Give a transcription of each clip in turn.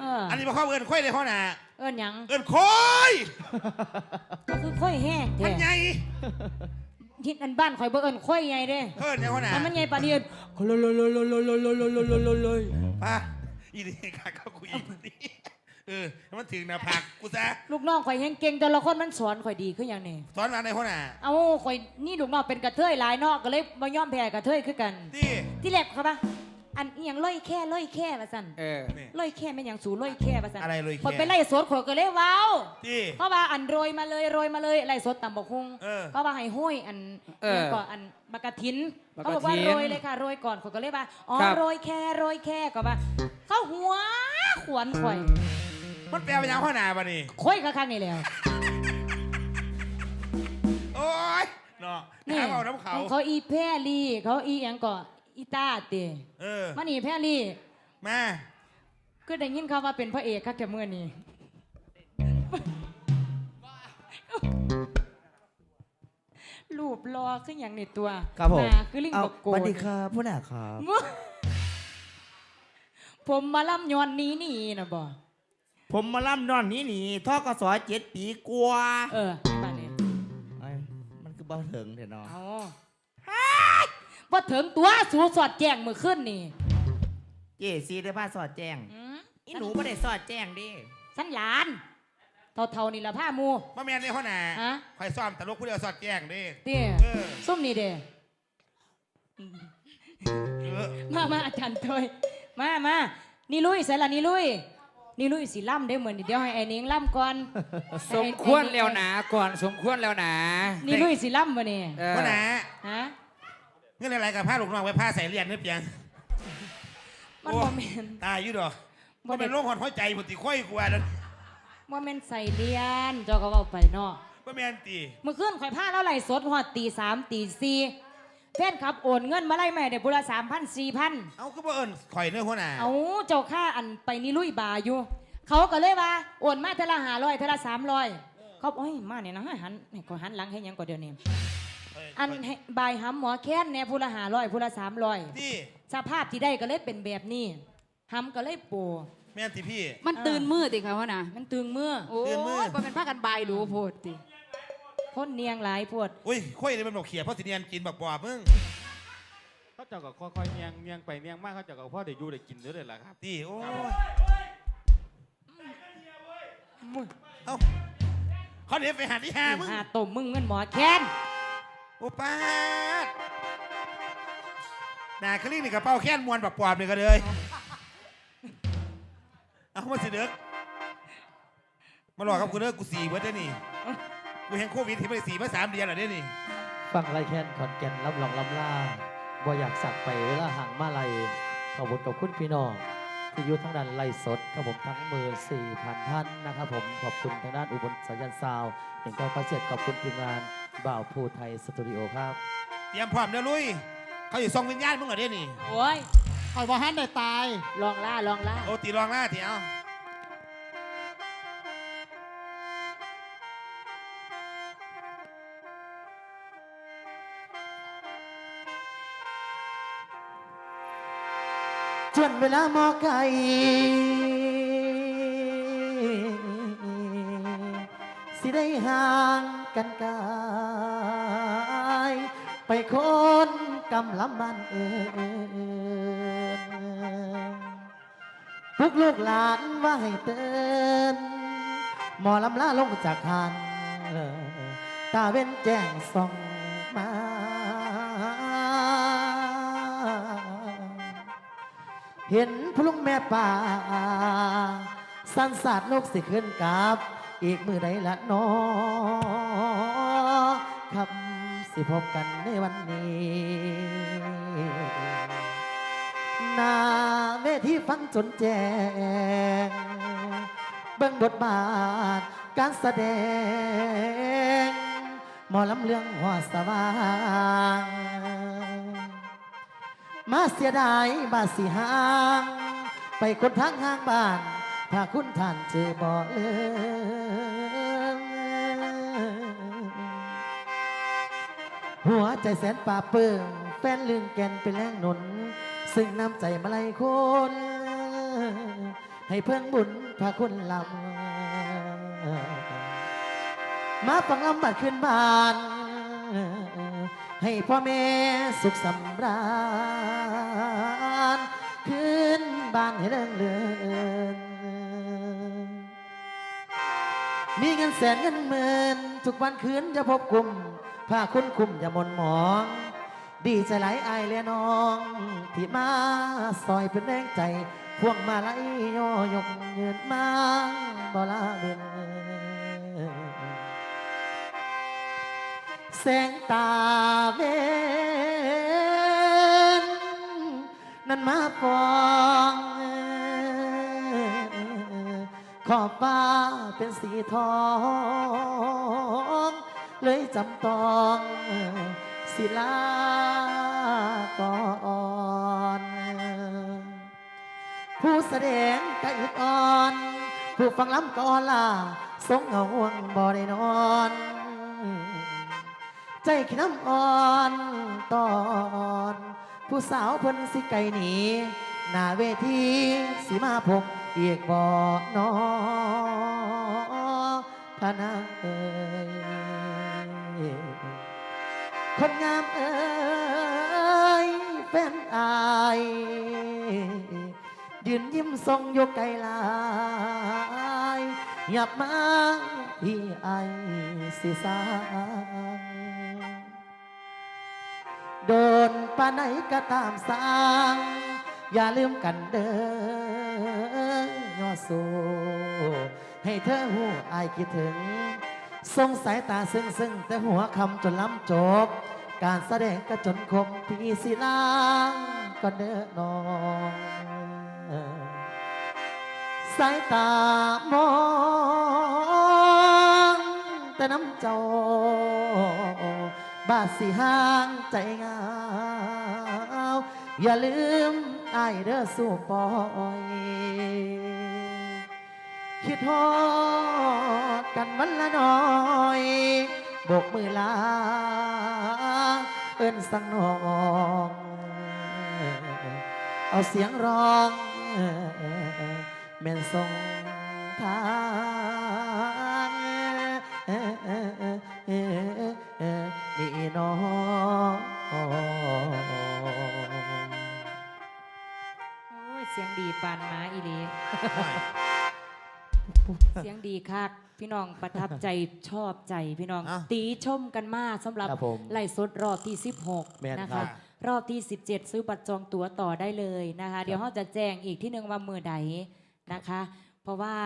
เอออันนี้บ่เข้าเอิ้นค่อยเลยเขาน่ะเอิ้นหยังเอิ้นค่อยก็คือค่อยแห้งมันแท้ใหญ่ทิศอันบ้านข่อยบ่เอิ้นค่อยใหญ่เด้เอิ้นเนี่ยเขาน่ะอันมันใหญ่ปานนี้เอิ้นโลโลโลโลโลโลโลโลโลโลโลโลป้าอีนี่กาเข้ากูอีกนี่เออให้มันถึงหน้าผากกูซะลูกน้องข่อยแฮงเก่งแต่ละคนมันสอนข่อยดีคือหยังนี่สอนมาในเขาน่ะเอาข่อยนี่ลูกน้องเป็นกระเทยหลายเนอกก็เลยบ่ยอมแพ้กระเทยคือกัน ที่ที่แรกเขาปะ อันอหยังล่อยแค่ล่อยแค่ว่าซั่นเออนี่ล่อยแค่แม่นหยังสูล่อยแค่ว่าซั่นอะไรล่อยแค่ข่อยไปไล่สดข่อยก็เลยเว้าที่เพราะว่าอันโรยมาเลยโรยมาเลยไล่สดตำบักฮุงเออเพราะว่าให้ห้อยอันเออหยังก่อนอันบักกะทินบักเขากะทินบอกว่าโรยเลยค่ะโรยก่อนข่อยก็เลยว่าอ๋อครับโรยแค่โรยแค่ก็ว่าเขาหัวขวนข่อยมันแปลเป็นหยังเขาน่ะบัดนี้ข่อยก็ข้างนี่แหล้วโอ้ยเนาะนี่หาเอาน้ำเขาของเขาอีแพรลี่เขาอีหยังก่อน อีตาเตเออมานี่แพรลี่มาก็ได้ยินเขาว่าเป็นพระเอกครับแค่เมื่อนี้รูปรอขึ้นอหย่างในตัวครับผมหน้าคือลิงเอาบกโกสวัสนดีครับผู้หน้าครับ ผมมาล่ำยอนนี้นี่นะบ่ผมมาล่ำนอนนี้หนีท่อกสอเจ็ดปีกลัวาเออบ้านนี้เอ้ยมันคือบ้าเถิงเถอะเนาะเอา ว่าถึงตัวสูสอดแจ้งมือขึ้นนี่เจซีได้ผ้าสอดแจ้งอืมอีหนูไม่ได้สอดแจ้งดิสันหลาน เท่าๆนี่ละผ้ามูบ่แม่นในเขาน่ะฮะ คอยซ้อมตลกผู้เดียวสอดแจ้งเดิเตี้ยเออส้มนี่เด้เออมามาอาจารย์เตยมามานี่ลุยใส่ละนี่ลุยนี่ลุยสิล่ำได้เหมือนเดี๋ยวให้ไอ้นิ้งล่ำก่อนสมควรแล้วนะก่อนสมควรแล้วนะนี่ลุยสิล่ำมาเนี่ยเออ เขาน่ะฮะเงิ นอะไรกับผ้าลูกน้องไว้ผ้าใส่เลียนเนี่ยเปียงมันโอ้โมเมนตายอยู่ดอกบ่มันได้เป็นโรคหอนหัวใจปวดติค่อยกว่านั่นโมเมนใส่เลียนเจอก็เว่าไปเนาะบ่แม่นตีเมื่อคืนข่อยพาแล้วไหลฟ์สดหอดตีสามตีสี่แฟนขับโอนเงินมาไล่แม่เดี๋ยวบุละสามพันสี่พันเอาก็บ่เอิ้นข่อยเนื้อหัวหน้าเอาเจ้าค่าอันไปนี่ลุยบาอยู่ เขาก็เลยว่าโอนมาเทอละห้าร้อยเทอละสามร้อยเขาบอกโอ้ยมาเนี่ยนะให้หันให้ขอยหันหลังให้หยังก่อนเดี๋ยวนี้เย อันให้บายหำหมอแค้นเนี่ยพูละห้าร้อยพูละสามร้อยที่สภาพที่ได้ก็เลยเป็นแบบนี้หำก็เลยโปแม่นติพี่ มันตื่นมืดติค่ะวะนะมันตึงเมื่อโอ้ตื่นมืดยบ่เป็นผ้ากันบายดูโพดติคนเนียงหลายปวดอุ้ยค่อยเลยมันบอกเขียเพราะสิเนียนกินบักบอบมึงเขาเจ้าก็ค่อยๆเนียงเนียงไปเนียงมากเขาเจ้าก็พ่อได้อยู่ได้กินเด้อเลยล่ะครับตีโอ้ยเอ้าเขาเดี๋ยวไปหาที่หามึงหาต้มมึงเงินหมอแค้นโอ้ป้าดหนาคลี่นี่กระเป๋าแค้นมวนบักปอบเลยก็เลย เอามาสิเด็กมาหลอกกับกูเด้อกูสีเบิร์ดได้นี่กูแห่งโควิดที่ไปสีมาสามเดือนแล้วเด้นี่ฟังไรแค้นขอนแก่นรับรองลำล่าบ่อยากสักไปเวลาห่างมาลัยขอบคุณกับคุณพี่น้อง ที่อยู่ทางด้านไล่สดครับผมทั้งมือ4,000 ท่านนะครับผมขอบคุณทางด้านอุบลสัญญาณซาวด์เห็นก็ขอเสียขอบคุณทีมงานบ่าวภูไทยสตูดิโอครับ เตรียมพร้อมเด้อลุย เขาอยู่ทรงวิญญาณมึงเหรอเด้อนี่โอ้ยคอยบ่ฮันได้ตาย ลองล่าลองล่าโอ้ตีรองหน้าทีเอา จนเวลาหมอไก่สิได้ห่างกันกายไปคนกำลำมันเอินพวกลูกหลานว่าให้เตือนหมอลำลาลงจากหันตาเว้นแจ้งส่องมา เห็นพลุงแม่ป่า สันสาดนกสิขึ้นกับ อีกมือใดละนอคำสิพบกันในวันนี้นาเวทีฟังจนแจ้งเบิ่งบทบาทการแสดง หมอลำเรื่องหัวสว่าง มาเสียดายบาสิหาง ไปคนทางห้างบ้านพาคุณท่านเจอบ่เลยหัวใจแสนป่าเปิงแฟนลืมแก่นเป็นแรงหนุน ซึ่งน้ำใจมาไลยคน ให้เพิ่งบุญพระคุณลำมาฟังลำบัดขึ้นบ้าน ให้พ่อแม่สุขสำราญขึ้นบ้านให้เรื่องเรือนมีเงินแสนเงินหมื่นทุกวันคืนจะพบกลุ่มผ้าคุณคุมอย่าหมนหมอง ดีใจหลายอายและน้อง ที่มาซอยเป็นแรงใจ พวงมาลัยย่อยกยืนมาบ่ลาเบือน แสงตาเวนนั้นมาฟองขอบฟ้าเป็นสีทอง เลยจำต้องศิลาก่อนผู้แสดงกะอึดอ่อน ผู้ฟังล้ำก่อนล่ะสงเหงาห่วงบ่ได้นอน ใจขี้น้ำอ่อนตอน ผู้สาวเพิ่นสิไกลหนีหน้าเวทีสิมาพบอีกบ่อนอพะนางเอ่ยคนงามเอ้ยแฟนอายยืนยิ้มทรงยกไกลลายหยับมาพี่ไอสิสา โดนปานไหนก็ตามสร้าง อย่าลืมกันเด้อยอสูให้เธอหูอายคิดถึง ทรงสายตาซึ้งซึ้งแต่หัวคำจนล้ำจบ การแสดงก็จนคมพี่สิลางก็เด้อน้องสายตามองแต่น้ำจ้า บาดสิห่างใจเหงา อย่าลืมไอายเด้อสู่ปอยคิดฮอดกันวันละหน่อยโบกมือลา เอิ้นสังนอง เอาเสียงร้องเม่นส่งทาง ปานหมาอีหลีเสียงดีคักพี่น้องประทับใจชอบใจพี่น้อง อะตีชมกันมากสำหรับครับผมไล่สดรอบที่ แม่น16 นะครัคะ บ รอบที่ 17 ซื้อบัตรจองตั๋วต่อได้เลยนะคะ เดี๋ยวเราจะแจ้งอีกที่หนึ่งว่ามือใดนะคะ เพราะว่า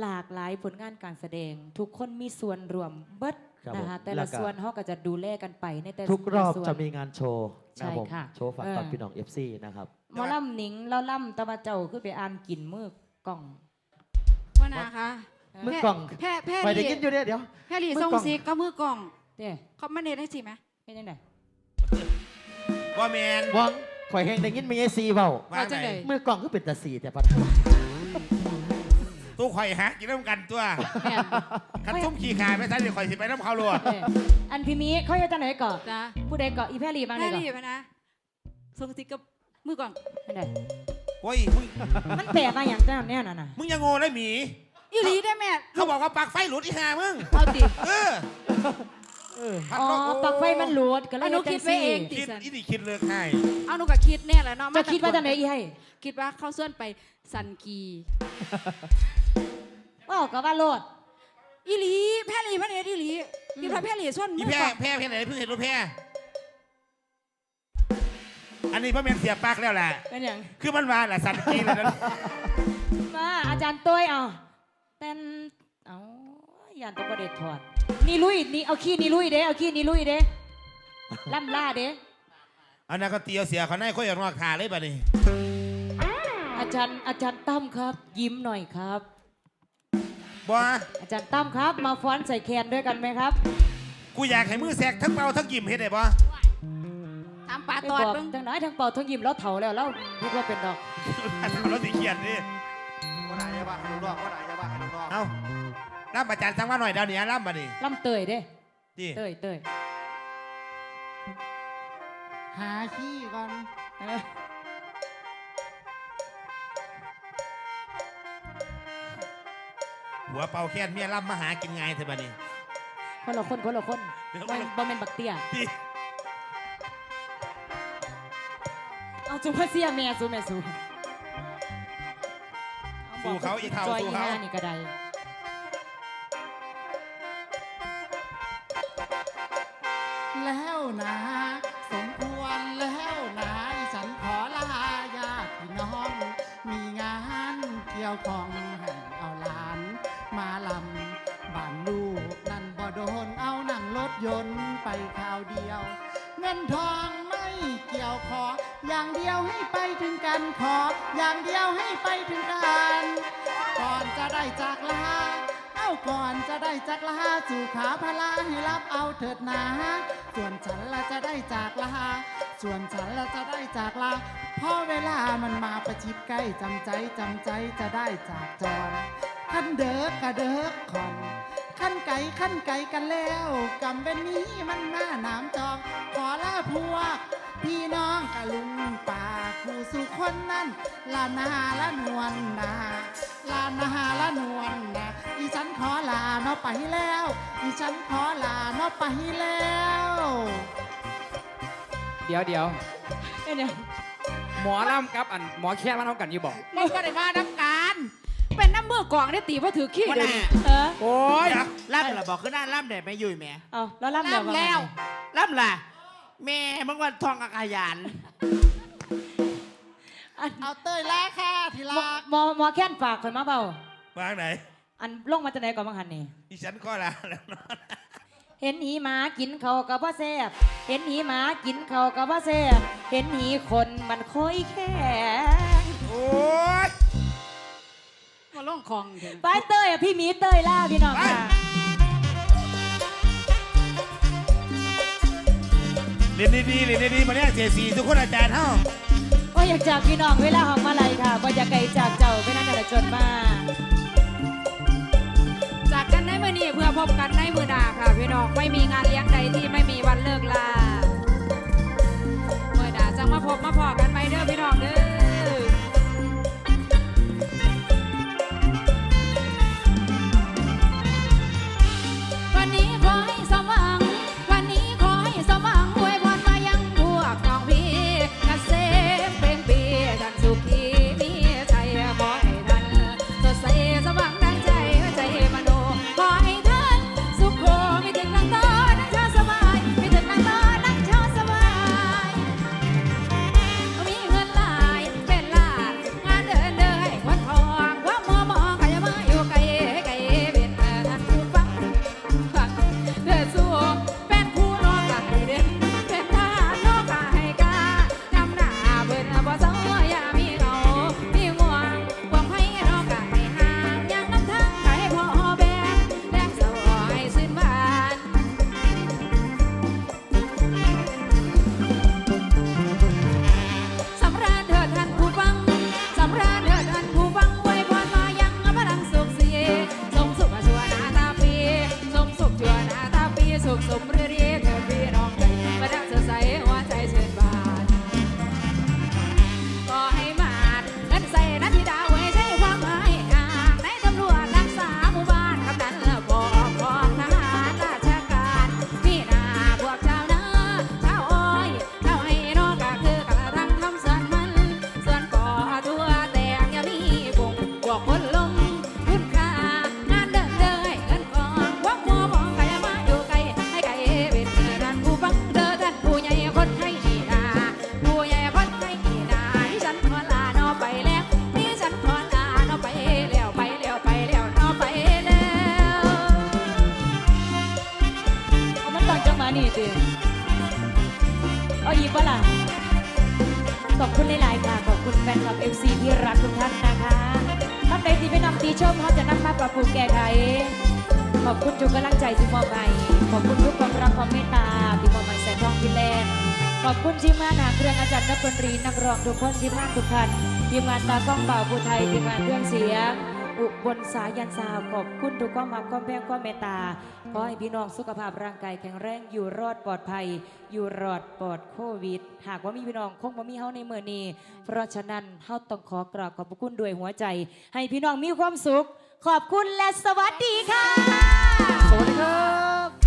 หลากหลายผลงานการแสดง ทุกคนมีส่วนรวมเบิดครับนะคะ ผมแต่แล้ละวก็ ส่วนเขาก็จะดูแลกันไปในแต่ทุกรอบลส่วน จะมีงานโชว์ใช่นะครับผมค่ะโชว์ฝากเออตอนพี่น้อง FC นะครับ หมอลำหนิงแล้วล่ำตะวันเจ้าคือไปอ่านกินมือกล่อง พ่อนาคะมือกล่อง แพร่แพร่ไปได้ลีกินอยู่เนี่ยเดี๋ยว แพร่ลีมือกล่ส่องงซิกก็มือกล่องเด้เขามาเน็ตให้สิไหมเป็นยังไงว่าแมนหวังข่อยแหงได้ยินมีไอซีเบาว่าว่าจังไหนไดมือกล่องก็เป็นตาสีแต่ปะตู้ข่อยฮะกินน้ำกันตัวแม่นคันซุ่มขี่ขายไม่ทันเดี๋ยวข่อยสิไปน้ำเขาลัวเด้อันพี่มีเขาจะจังไหนก่อนจ้ะผู้ใดเกาะอีแพรรีบ้างแพเลยก่อนร่ลีพะนะส่งซิกกับ มือกล่องเป็นไงโอ้ยมึงมันแปลมาอย่างนั้นเนี่ยน่ะนะมึงอยังโง่เลยหมี อีหลีได้แม่เขาบอกว่าปลักไฟหลุดอีห่ามึง เอาติเออเออพัดอ๋อลมโปลักไฟมันหลุดก็เลยอนุจัคิดงไว้ซี่เองคิดอีนี่คิดเลยให้เอาหนูก็คิดแน่แหละเนาะจะคิดว่าจังไหนอีให้คิดว่าเขาส่วนไปสันกีว่าก็ว่าโลดอีหลีแพร่ลีพะเนี่ยอีหลีคิดว่าแพร่ลีส่วนอีมือแพ้กล่องแพ้แพ้ไหนเพิ่งเห็นรถแพ้ อันนี้พ่อแม่นเสียปลักแล้วแหละเป็นอย่างคือมันมาแหละสันกีเลยนะมาอาจารย์ต้วยเอาเต้นเอายันตะประเด็ดถอดนี่ลุยนี่เอาขี้นี่ลุยเด้เอาขี้นี่ลุยเด้ล่ำล่าเด้อันนั้นก็เตียวเสียเขาในค่อยอยากนอกขาเลยป่ะนี่อาจารย์อาจารย์ตั้มครับ ยิ้มหน่อยครับบ่อาจารย์ตั้มครับ มาฟ้อนใส่แคนด้วยกันไหมครับ กูอยากให้มือแสกทั้งเป่าทั้งยิ้มเฮ็ดได้บ่ตามปลาไป ตอบอกดเบิ่งทั้งน้อยทั้งเป่าทั้งยิ้มแล้วเถาแล้วแล้วพูดว่าเป็นดอกเราสิเขียนดิว่าไหนจะบ้าให้ลูกน้องว่าไหนจะบ้าให้ลูกน้องเอารับอาจารย์สั่งมาหน่อยเดี๋ยวนี้รับมาดิล่ำเตยเด้ดิเตยเตยหาขี้ก่อนเออหัวเป่าแค้นเมียล่ำมาหากินไงเถอะบัดนี้คนละคนคนละคนเดี๋ยวบ่บ่แม่นบักเตี้ย เอาจุ๊บเสียแม่สู้แม่สู้สู้เขาอีเท่าจอยสู้อีเขาห้านี่ก็ได้แล้วนะสมควรแล้วนะอีฉันขอลาญาติพี่น้อง มีงานเกี่ยวของ ไปถึงกันก่อนจะได้จากลาเอ้าก่อนจะได้จากลาสู่ขาพลาให้รับเอาเถิดนาส่วนฉันละจะได้จากลาส่วนฉันละจะได้จากลาเพราะเวลามันมาประชิดใกล้จำใจจำใจจะได้จากจรขั้นเด้อกะเด้อคอนขั้นไก่ขั้นไก่กันแล้วกำเป็นนี้มันหน้าหนามจองขอลาพวก พี่น้องกะลุงป่าคู่สู่คนนั้นลานาละนวลนาลานาละนวลนาอีฉันขอลาเนาะไปแล้วอีฉันขอลาเนาะไปแล้วเดี๋ยวเดี๋ยวเอ้ยเนี่ยหมอล่ำกับอันหมอแค่มันเท่ากันอยู่บอกมันก็ได้มาน้ำการเป็นน้ำมือกล่องได้ตีว่าถือขี้วันเลน่ะยเออโอ้ยล่ำละบอกขึ้นหน้าล่ำแดดไม่ยุ่ยแม่เอาแล้วล่ำแล้วน้ำแล้วล่ำล่ะ แม่มึงวันทองกับขยันอันเอาเต้ยแล้วค่ะทีหมอรักหมอหมอแค้นฝากคนมาเปล่าวางไหน อันลงมาจากไหนก่อนบางหันนี่ อีฉันก็ลาแล้วเนาะเห็นหีหมากินเขาวกับว่าแซ่บเห็นหีหมากินเขาวกับว่าแซ่บเห็นหีคนมันค่อยแค่โอ้ยมาล่องคลองเถอะ ไปเตยอะพี่หมีเตยล่าพี่น้องค่ะ เรียนดีๆเรียนดีๆมาเนี่ยเสียสีทุกคนอาจารย์เฮ้าก็อยากจากพี่น้องเวลาของมาลัยค่ะก็อยากไกลจากเจ้าไม่น่าจะจนมาจากกันในมือนี้เพื่อพบกันในมือดาค่ะพี่น้องไม่มีงาน ปะล่ะขอบคุณหลาย ๆ ค่ะ ขอบคุณแฟนคลับ FC ที่รักทุกท่านนะคะท่านใดที่ไม่นำตีชมเขาจะนำมาปรับปรุงแก้ไขขอบคุณทุกกำลังใจที่มอบให้ขอบคุณทุกความรักความเมตตาที่มอบให้แสนทองฟินแลนขอบคุณทีมงานหางเครื่องอาจารย์นักดนตรีนักร้องทุกคนทีมงานทุกท่านทีมงานตากล้องบ่าวผู้ไทยทีมงานเครื่องเสียงอุบลสายันสาวขอบคุณทุกความรักความแพงความเมตตา ขอให้พี่น้องสุขภาพร่างกายแข็งแรงอยู่รอดปลอดภัย อยู่รอดปลอดโควิด หากว่ามีพี่น้องคงบ่มีเฮาในเมื่อนี้ เพราะฉะนั้นเฮาต้องขอกราบขอบพระคุณด้วยหัวใจ ให้พี่น้องมีความสุข ขอบคุณและสวัสดีค่ะ สวัสดีครับ